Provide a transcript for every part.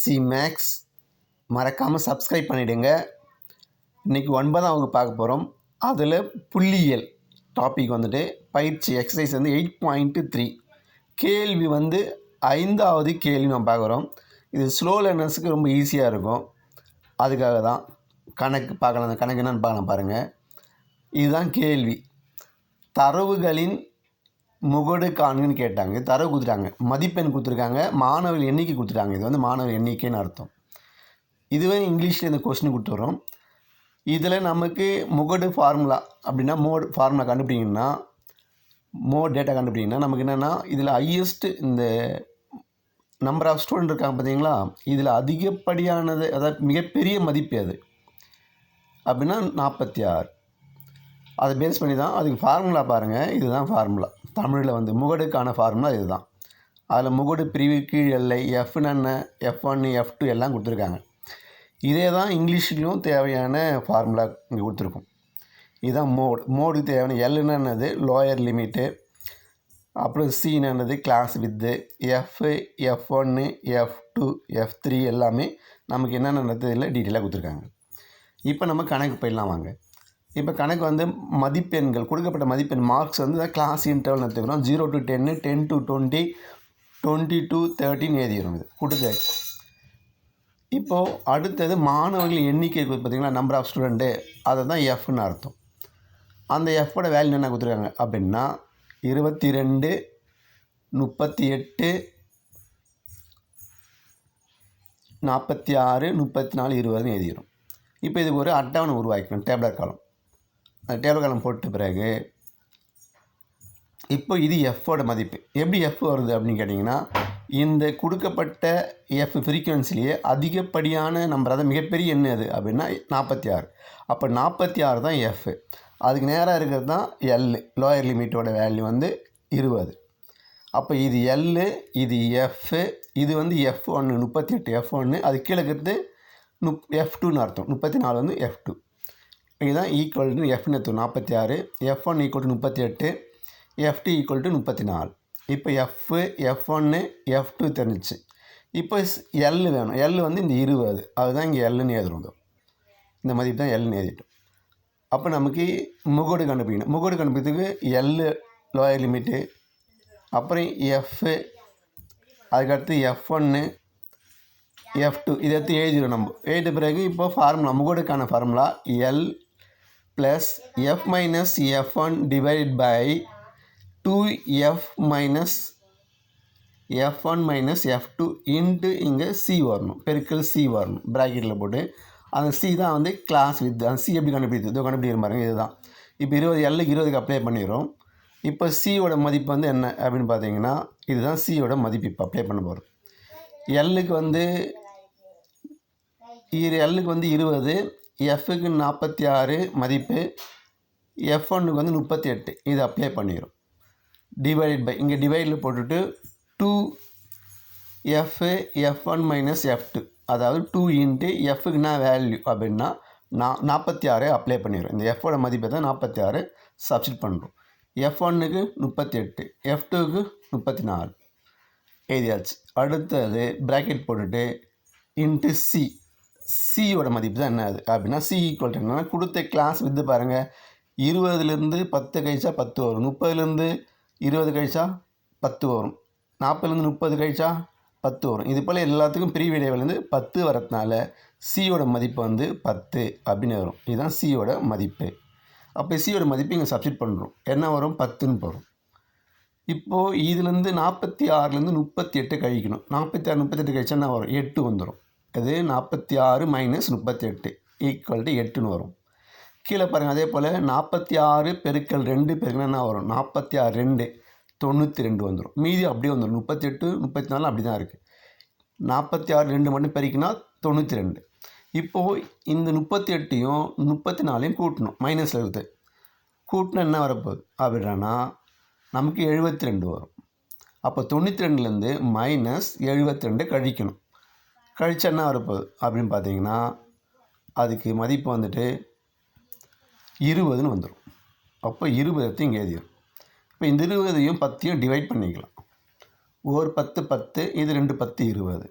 C maths. மறக்காமல் subscribe பண்ணிவிடுங்க இன்றைக்கி ஒன்பதாம் வகுப்பு பார்க்க போகிறோம் அதில் புள்ளியியல் டாபிக் வந்துட்டு பயிற்சி எக்ஸசைஸ் வந்து எயிட் பாயிண்ட்டு த்ரீ கேள்வி வந்து ஐந்தாவது கேள்வி நம்ம பார்க்குறோம் இது ஸ்லோ லேர்னர்ஸுக்கு ரொம்ப ஈஸியாக இருக்கும். அதுக்காக தான் கணக்கு பார்க்கலாம் அந்த கணக்கு என்னென்னு பார்க்கலாம் பாருங்கள் இதுதான் கேள்வி. தரவுகளின் முகடு காணுன்னு கேட்டாங்க. தரவு கொடுத்துட்டாங்க. மதிப்பெண் கொடுத்துருக்காங்க. மாணவர் எண்ணிக்கை கொடுத்துட்டாங்க. இது வந்து மாணவர் எண்ணிக்கைன்னு அர்த்தம். இதுவே இங்கிலீஷில் இந்த கொஸ்டின் கொடுத்துட்றோம் இதில் நமக்கு முகடு ஃபார்முலா அப்படின்னா மோடு ஃபார்முலா கண்டுபிடிங்கன்னா மோட் டேட்டா கண்டுபிடிங்கன்னா நமக்கு என்னென்னா இதில் ஹையஸ்ட்டு இந்த நம்பர் ஆஃப் ஸ்டூடெண்ட் இருக்காங்க பார்த்தீங்களா? இதில் அதிகப்படியானது அதாவது மிகப்பெரிய மதிப்பு அது. அப்படின்னா நாற்பத்தி ஆறு. அதை பேஸ் பண்ணி தான் அதுக்கு ஃபார்முலா பாருங்கள் இதுதான் ஃபார்முலா தமிழில் வந்து முகடுக்கான ஃபார்முலா இதுதான். அதில் முகடு பிரிவு கீழ் எல்லை எஃப்னு என்ன எஃப் ஒன்று எஃப் டூ எல்லாம் கொடுத்துருக்காங்க. இதே தான் இங்கிலீஷ்லேயும் தேவையான ஃபார்முலா இங்கே கொடுத்துருக்கும். இதுதான் மோடு மோடுக்கு தேவையான எல்லுன்னு என்னது லோயர் லிமிட்டு அப்புறம் சின்னு என்னது கிளாஸ் வித்து எஃப் எஃப் ஒன்று எஃப் டூ எஃப் த்ரீ எல்லாமே நமக்கு என்னென்ன இதில் டீட்டெயிலாக கொடுத்துருக்காங்க. இப்போ நம்ம கணக்கு போயிடலாம் வாங்க. இப்போ கணக்கு வந்து மதிப்பெண்கள் கொடுக்கப்பட்ட மதிப்பெண் மார்க்ஸ் வந்து கிளாஸ் இன்டர்வல் எடுத்துக்கிறோம். Zero to ten ten to twenty twenty to தேர்ட்டின்னு எழுதிடும் இது கொடுத்து. இப்போது அடுத்தது மாணவர்கள் எண்ணிக்கை பார்த்திங்கன்னா பார்த்தீங்களா? நம்பர் ஆஃப் ஸ்டூடெண்ட்டு அதை தான் எஃப்னு அர்த்தம். அந்த எஃப்போட வேல்யூ என்ன கொடுத்துருக்காங்க? அப்படின்னா இருபத்தி ரெண்டு முப்பத்தி எட்டு நாற்பத்தி ஆறு முப்பத்தி நாலு இருபதுன்னு எழுதிடும் இப்போ இதுக்கு ஒரு அட்டவணை உருவாக்கணும் டேப்லெட் காலம் டேபிள் காலம் போட்ட பிறகு இப்போ இது எஃப்போட மதிப்பு. எப்படி எஃப் வருது அப்படின்னு கேட்டிங்கன்னா இந்த கொடுக்கப்பட்ட எஃப் ஃப்ரீக்குவென்சிலேயே அதிகப்படியான நம்பர் அதாவது மிகப்பெரிய எண் அது அப்படின்னா நாற்பத்தி ஆறு. அப்போ நாற்பத்தி ஆறு தான் எஃப் அதுக்கு நேராக இருக்கிறது தான் எல் லோயர் லிமிட்டோட வேல்யூ வந்து இருபது. அப்போ இது எல்லு இது எஃப் இது வந்து எஃப் ஒன்று முப்பத்தி எட்டு எஃப் ஒன்று அது கீழே இருக்கிறது நுப் எஃப் டூன்னு அர்த்தம். முப்பத்தி நாலு வந்து எஃப் டூ இதுதான் ஈக்குவல் டு எஃப்னு எடுத்து நாற்பத்தி ஆறு எஃப் ஒன் ஈக்குவல் டு முப்பத்தி எட்டு எஃப்டி ஈக்குவல் டு முப்பத்தி நாலு. இப்போ எஃப் எஃப் ஒன்று எஃப் டூ தெரிஞ்சிச்சு. இப்போ எல் வேணும். எல் வந்து இந்த இருபது. அதுதான் இங்கே எல்லுன்னு எழுதுறோம் இந்த மதிப்பு தான் எல்னு எழுதிட்டோம். அப்போ நமக்கு முகடு கண்டுபிடிக்கணும். முகடு கண்டுபிடிக்கிறதுக்கு எல் லோயர் லிமிட்டு அப்புறம் எஃப்பு அதுக்கடுத்து எஃப் ஒன்று எஃப் டூ இதை எடுத்து எழுதிடும் நம்ம. எழுதிட்ட பிறகு இப்போ formula முகடுக்கான formula L plus F minus F one divide by two F minus F one minus F two into இங்கே சி வரணும். பெருக்கல் சி வரணும். ப்ராக்கெட்டில் போட்டு. அந்த சி தான் வந்து கிளாஸ் வித் அந்த சி எப்படி கண்டுபிடித்து இதோ கண்டுபிடிக்கிற பாருங்க. இதுதான். இப்போ இருபது எல்லுக்கு இருபதுக்கு அப்ளை பண்ணிடுறோம். இப்போ சியோட மதிப்பு வந்து என்ன அப்படின்னு பார்த்தீங்கன்னா இதுதான் சியோட மதிப்பு. இப்போ அப்ளை பண்ண போகிறோம் எல்லுக்கு வந்து இரு எல்லுக்கு வந்து இருபது. எஃப்க்கு நாற்பத்தி ஆறு மதிப்பு எஃப் ஒன்னுக்கு வந்து முப்பத்தி எட்டு. இது அப்ளை பண்ணிடும் டிவைட் பை இங்கே டிவைடில் போட்டுட்டு two F F one minus F two அதாவது டூ இன்ட்டு எஃப்க்கு என்ன வேல்யூ அப்படின்னா நா நாற்பத்தி ஆறு அப்ளை பண்ணிடும் இந்த எஃப்போட மதிப்பை தான் நாற்பத்தி ஆறு சப்ஸ்டிட் பண்ணுறோம் எஃப் ஒன்னுக்கு முப்பத்தி எட்டு எஃப் டூக்கு முப்பத்தி நாலு. எழுதியாச்சு. அடுத்தது ப்ராக்கெட் போட்டுட்டு இன்ட்டு சி சியோட மதிப்பு தான் என்ன அது? அப்படின்னா சி ஈக்குவல் டு என்னன்னா கொடுத்த கிளாஸ் வித்து பாருங்கள் இருபதுலேருந்து பத்து கழிச்சா பத்து வரும். முப்பதுலேருந்து இருபது கழிச்சா பத்து வரும். நாற்பதுலேருந்து முப்பது கழிச்சா பத்து வரும். இது போல் எல்லாத்துக்கும் பிரிவு இடைவெளிலேருந்து பத்து வரதுனால சியோட மதிப்பு வந்து பத்து அப்படின்னு வரும். இதுதான் சியோட மதிப்பு. அப்போ சியோட மதிப்பு இங்கே சப்ஸ்டிட் பண்ணுறோம் என்ன வரும்? பத்துன்னு வரும் இப்போது இதுலேருந்து நாற்பத்தி ஆறுலேருந்து முப்பத்தி எட்டு கழிக்கணும். நாற்பத்தி ஆறு முப்பத்தெட்டு கழிச்சா என்ன வரும்? எட்டு வந்துடும் அது நாற்பத்தி ஆறு மைனஸ் முப்பத்தி எட்டு ஈக்குவல் டு எட்டுன்னு வரும். கீழே பாருங்கள் அதே போல் நாற்பத்தி ஆறு பெருக்கல் ரெண்டு பெருக்கல் என்ன வரும்? நாற்பத்தி ஆறு ரெண்டு தொண்ணூற்றி ரெண்டு வந்துடும் மீதி அப்படியே வந்துடும் முப்பத்தி எட்டு முப்பத்தி நாலு அப்படி தான் இருக்குது நாற்பத்தி ஆறு ரெண்டு மட்டும் பெருக்கினா தொண்ணூற்றி ரெண்டு. இப்போது இந்த முப்பத்தி எட்டையும் முப்பத்தி நாலையும் கூட்டணும். மைனஸில் இருக்குது. கூட்டினா என்ன வரப்போகுது? அப்படின்னா நமக்கு எழுபத்தி ரெண்டு வரும். அப்போ தொண்ணூற்றி ரெண்டுலேருந்து மைனஸ் எழுபத்தி ரெண்டு கழிக்கணும். கழிச்ச என்ன வரப்போகுது அப்படின்னு பார்த்தீங்கன்னா அதுக்கு மதிப்பு வந்துட்டு இருபதுன்னு வந்துடும் அப்போ இருபதத்தையும் இங்கே எழுதிடும் இப்போ இந்த இருபதையும் பத்தையும் டிவைட் பண்ணிக்கலாம். ஒரு பத்து பத்து இது ரெண்டு பத்து இருபது.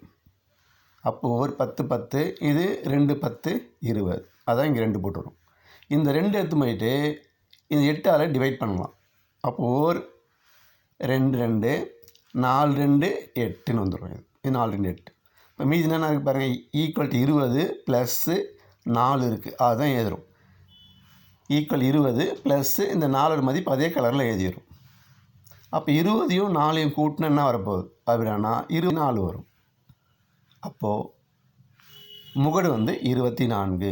அப்போ ஒரு பத்து பத்து இது ரெண்டு பத்து இருபது. அதான் இங்கே ரெண்டு போட்டு வரும் இந்த ரெண்டு எடுத்து போயிட்டு இந்த எட்டால் டிவைட் பண்ணலாம். அப்போ ஒரு ரெண்டு ரெண்டு நாலு ரெண்டு எட்டுன்னு வந்துடும் இது நாலு ரெண்டு எட்டு. இப்போ மீதி என்னென்ன இருக்குது பாருங்கள் ஈக்குவல் டு இருபது ப்ளஸ்ஸு நாலு இருக்குது அதுதான் எழுதுறோம். ஈக்குவல் இருபது ப்ளஸ்ஸு இந்த நாலோட மதிப்பு அதே கலரில் எழுதிடும் அப்போ இருபதையும் நாலையும் கூட்டினா என்ன வரப்போகுது? அப்படின்னா இரு நாலு வரும். அப்போது முகடு வந்து இருபத்தி நான்கு.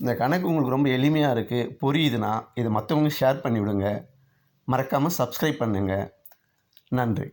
இந்த கணக்கு உங்களுக்கு ரொம்ப எளிமையாக இருக்குது புரியுதுன்னா இதை மற்றவங்க ஷேர் பண்ணிவிடுங்க. மறக்காமல் சப்ஸ்கிரைப் பண்ணுங்கள் நன்றி.